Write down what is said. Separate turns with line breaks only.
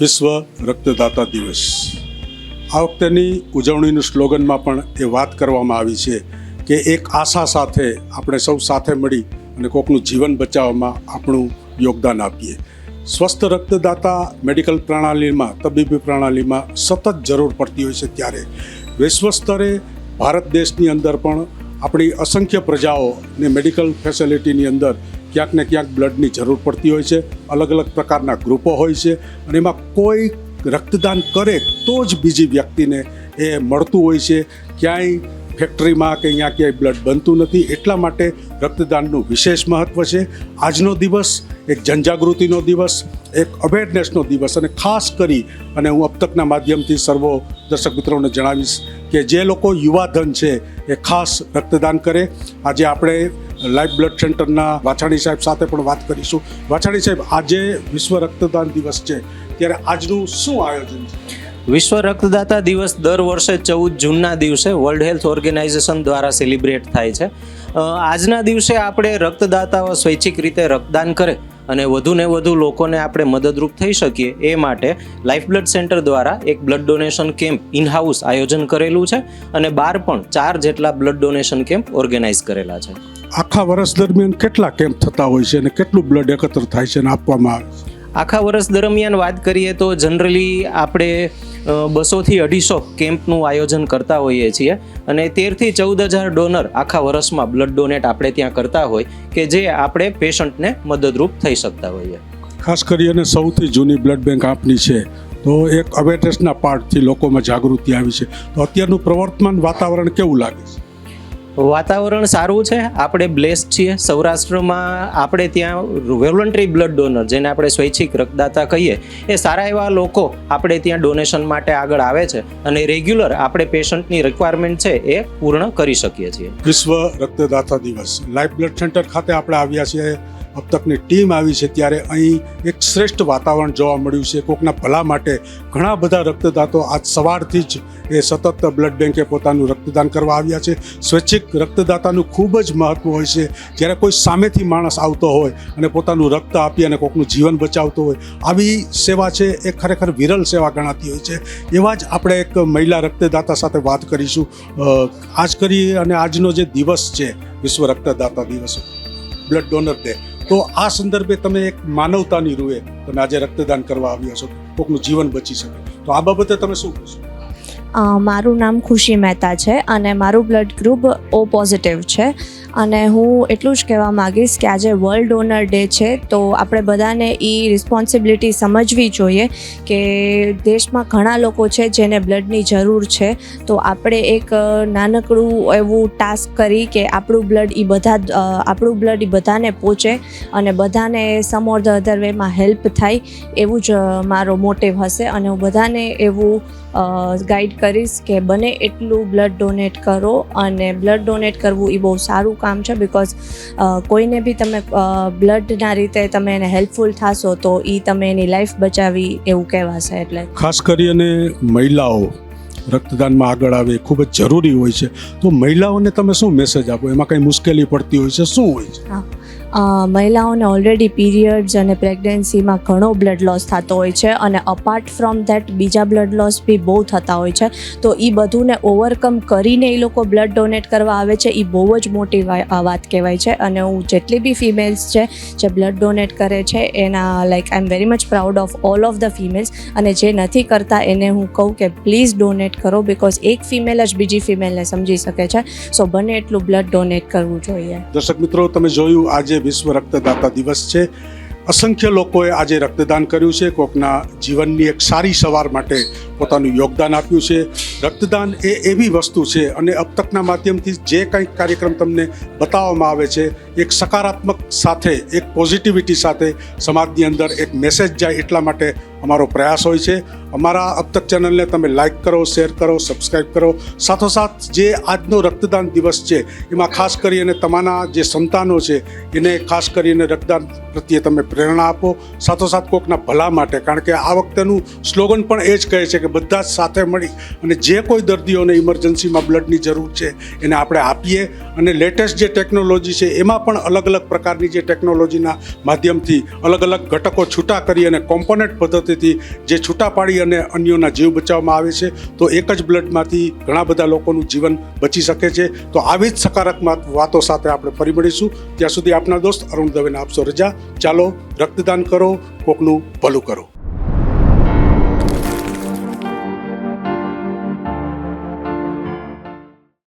વિશ્વ રક્તદાતા દિવસ. આ વખતેની ઉજવણીનું સ્લોગનમાં પણ એ વાત કરવામાં આવી છે કે એક આશા સાથે આપણે સૌ સાથે મળી અને કોકનું જીવન બચાવવામાં આપણું યોગદાન આપીએ. સ્વસ્થ રક્તદાતા મેડિકલ પ્રણાલીમાં, તબીબી પ્રણાલીમાં સતત જરૂર પડતી હોય છે ત્યારે. વિશ્વ સ્તરે ભારત દેશની અંદર પણ આપણી અસંખ્ય પ્રજાઓને મેડિકલ ફેસિલિટીની અંદર ક્યાંક ને ક્યાંક બ્લડની જરૂર પડતી હોય છે, અલગ અલગ પ્રકારના ગ્રુપો હોય છે અને એમાં કોઈ રક્તદાન કરે તો જ બીજી વ્યક્તિને એ મળતું હોય છે. ક્યાંય ફેક્ટરીમાં કે અહીંયા ક્યાંય બ્લડ બનતું નથી, એટલા માટે રક્તદાનનું વિશેષ મહત્ત્વ છે. આજનો દિવસ એક જનજાગૃતિનો દિવસ, એક અવેરનેસનો દિવસ અને ખાસ કરી અને હું અબતકના માધ્યમથી સર્વો દર્શક મિત્રોને જણાવીશ કે જે લોકો યુવાધન છે એ ખાસ રક્તદાન કરે. આજે આપણે લાઈફ બ્લડ સેન્ટરના વાછાણી સાહેબ સાથે પણ વાત કરીશું. વાછાણી સાહેબ, આજે વિશ્વ રક્તદાન દિવસ છે. ત્યારે આજનું શું આયોજન છે?
વિશ્વ રક્તદાતા દિવસ દર વર્ષે ચૌદ જૂનના દિવસે વર્લ્ડ હેલ્થ ઓર્ગેનાઇઝેશન દ્વારા સેલિબ્રેટ થાય છે. આજના દિવસે આપણે રક્તદાતાઓ સ્વૈચ્છિક રીતે રક્તદાન કરે અને વધુને વધુ લોકોને આપણે મદદરૂપ થઈ શકીએ એ માટે લાઈફ બ્લડ સેન્ટર દ્વારા એક blood donation camp in house આયોજન કરેલું છે અને બાર પણ ચાર જેટલા બ્લડ ડોનેશન કેમ્પ ઓર્ગેનાઇઝ કરેલા છે.
આખા વર્ષ દરમિયાન કેટલા કેમ્પ થતા હોય છે અને કેટલું બ્લડ એકત્ર થાય છે અને આપવામાં આવે છે?
આખા વર્ષ દરમિયાન વાત કરીએ તો જનરલી આપણે બસોથી અઢીસો કેમ્પનું આયોજન કરતા હોઈએ છીએ અને તેરથી ચૌદ હજાર ડોનર આખા વર્ષમાં બ્લડ ડોનેટ આપણે ત્યાં કરતા હોય કે જે આપણે પેશન્ટને મદદરૂપ થઈ શકતા હોઈએ.
ખાસ કરી અને સૌથી જૂની બ્લડ બેંક આપની છે. તો એક અવેરનેસના પાર્ટથી લોકોમાં જાગૃતિ આવી છે. તો અત્યારનું પ્રવર્તમાન વાતાવરણ કેવું લાગે છે?
વાતાવરણ સારું છે? આપણે બ્લેસ્ડ છીએ. સૌરાષ્ટ્રમાં આપણે ત્યાં વોલન્ટરી બ્લડ ડોનર જેને આપણે સ્વૈચ્છિક રક્તદાતા કહીએ, એ સારા એવા લોકો આપણે ત્યાં ડોનેશન માટે આગળ આવે છે અને રેગ્યુલર આપણે પેશન્ટની રિક્વાયરમેન્ટ છે એ પૂર્ણ કરી શકીએ છીએ.
વિશ્વ રક્તદાતા દિવસ. લાઈફ બ્લડ સેન્ટર ખાતે આપણે આવ્યા છીએ. અબ તકની ટીમ આવી છે ત્યારે અહીં એક શ્રેષ્ઠ વાતાવરણ જોવા મળ્યું છે. કોકના ભલા માટે ઘણા બધા રક્તદાતો આજ સવારથી જ એ સતત બ્લડ બેંકે પોતાનું રક્તદાન કરવા આવ્યા છે. સ્વૈચ્છિક રક્તદાતાનું ખૂબ જ મહત્ત્વ હોય છે. જ્યારે કોઈ સામેથી માણસ આવતો હોય અને પોતાનું રક્ત આપી અને કોકનું જીવન બચાવતો હોય, આવી સેવા છે એ ખરેખર વિરલ સેવા ગણાતી હોય છે. એવા જ આપણે એક મહિલા રક્તદાતા સાથે વાત કરીશું. આજ કરી અને આજનો જે દિવસ છે, વિશ્વ રક્તદાતા દિવસ. Blood donor day. તો આ સંદર્ભે તમે એક માનવતાની રૂએ તમે આજે રક્તદાન કરવા આવ્યા છો. કોકનું જીવન બચી શકે. તો આ બાબતે તમે શું કહેશો?
મારું નામ ખુશી મહેતા છે અને મારું બ્લડ ગ્રુપ ઓ પોઝિટિવ છે. અને હું એટલું જ કહેવા માગીશ કે આજે વર્લ્ડ ડોનર ડે છે, તો આપણે બધાને એ રિસ્પોન્સિબિલિટી સમજવી જોઈએ કે દેશમાં ઘણા લોકો છે જેને બ્લડની જરૂર છે. તો આપણે એક નાનકડું એવું ટાસ્ક કરી કે આપણું બ્લડ એ બધા આપણું બ્લડ એ બધાને પહોંચે અને બધાને સમ ઓર ધ અધર વેમાં હેલ્પ થાય એવું જ મારો મોટિવ હશે. અને હું બધાને એવું ગાઈડ કરીશ કે બને એટલું બ્લડ ડોનેટ કરો અને બ્લડ ડોનેટ કરવું એ બહુ સારું કામ છે બિકોઝ કોઈને બી તમે બ્લડના રીતે તમે એને હેલ્પફુલ થશો તો એ તમે એની લાઈફ બચાવી એવું કહેવાશે એટલે.
ખાસ કરી અને મહિલાઓ રક્તદાનમાં આગળ આવે ખૂબ જ જરૂરી હોય છે. તો મહિલાઓને તમે શું મેસેજ આપો? એમાં કંઈ મુશ્કેલી પડતી હોય છે? શું હોય છે?
અ, મહિલાઓને ઓલરેડી પીરિયડ્સ અને પ્રેગ્નન્સીમાં ઘણો બ્લડ લોસ થતો હોય છે અને અપાર્ટ ફ્રોમ ધેટ બીજા બ્લડ લોસ બી બહુ થતા હોય છે. તો એ બધુંને ઓવરકમ કરીને એ લોકો બ્લડ ડોનેટ કરવા આવે છે. એ બહુ જ મોટી વાત કહેવાય છે. અને હું જેટલી બી ફિમેલ્સ છે, જે બ્લડ ડોનેટ કરે છે, એના like I am very much proud of all of the females અને જે નથી કરતા એને હું કહું કે પ્લીઝ ડોનેટ કરો બિકોઝ એક ફિમેલ જ બીજી ફિમેલને સમજી શકે છે. સો બને એટલું બ્લડ ડોનેટ કરવું જોઈએ.
દર્શક મિત્રો, તમે જોયું આજે વિશ્વ રક્તદાતા દિવસ છે. અસંખ્ય લોકોએ આજે રક્તદાન કર્યું છે. કોકના જીવનની એક સારી સવાર માટે પોતાનું યોગદાન આપ્યું છે. રક્તદાન એ એવી વસ્તુ છે અને અબ તકના માધ્યમથી જે કંઈક કાર્યક્રમ તમને બતાવવામાં આવે છે, એક સકારાત્મક સાથે, એક પોઝિટિવિટી સાથે સમાજની અંદર એક મેસેજ જાય એટલા માટે અમારો પ્રયાસ હોય છે. અમારા અબતક ચેનલને તમે લાઇક કરો શેર કરો સબસ્ક્રાઈબ કરો. સાથોસાથ જે આજનો રક્તદાન દિવસ છે, એમાં ખાસ કરીને તમારા જે સંતાનો છે, એને ખાસ કરીને રક્તદાન પ્રત્યે તમે પ્રેરણા આપો. સાથોસાથ કોકના ભલા માટે, કારણ કે આ વખતેનું સ્લોગન પણ એ જ કહે છે કે બધા જ સાથે મળી અને જે કોઈ દર્દીઓને ઇમરજન્સીમાં બ્લડની જરૂર છે, એને આપણે આપીએ. અને લેટેસ્ટ જે ટેકનોલોજી છે, એમાં પણ અલગ અલગ પ્રકારની જે ટેકનોલોજીના માધ્યમથી અલગ અલગ ઘટકો છૂટા કરી અને કોમ્પોનેટ પદ્ધતિ પદ્ધતિથી જે છૂટા પાડી અને અન્યોના જીવ બચાવવામાં આવે છે, તો એક જ બ્લડમાંથી ઘણા બધા લોકોનું જીવન બચી શકે છે. તો આવી જ સકારાત્મક વાતો સાથે આપણે ફરી મળીશું. ત્યાં સુધી આપના દોસ્ત અરુણ દવેને આપશો રજા. ચાલો રક્તદાન કરો, કોકનું ભલું કરો.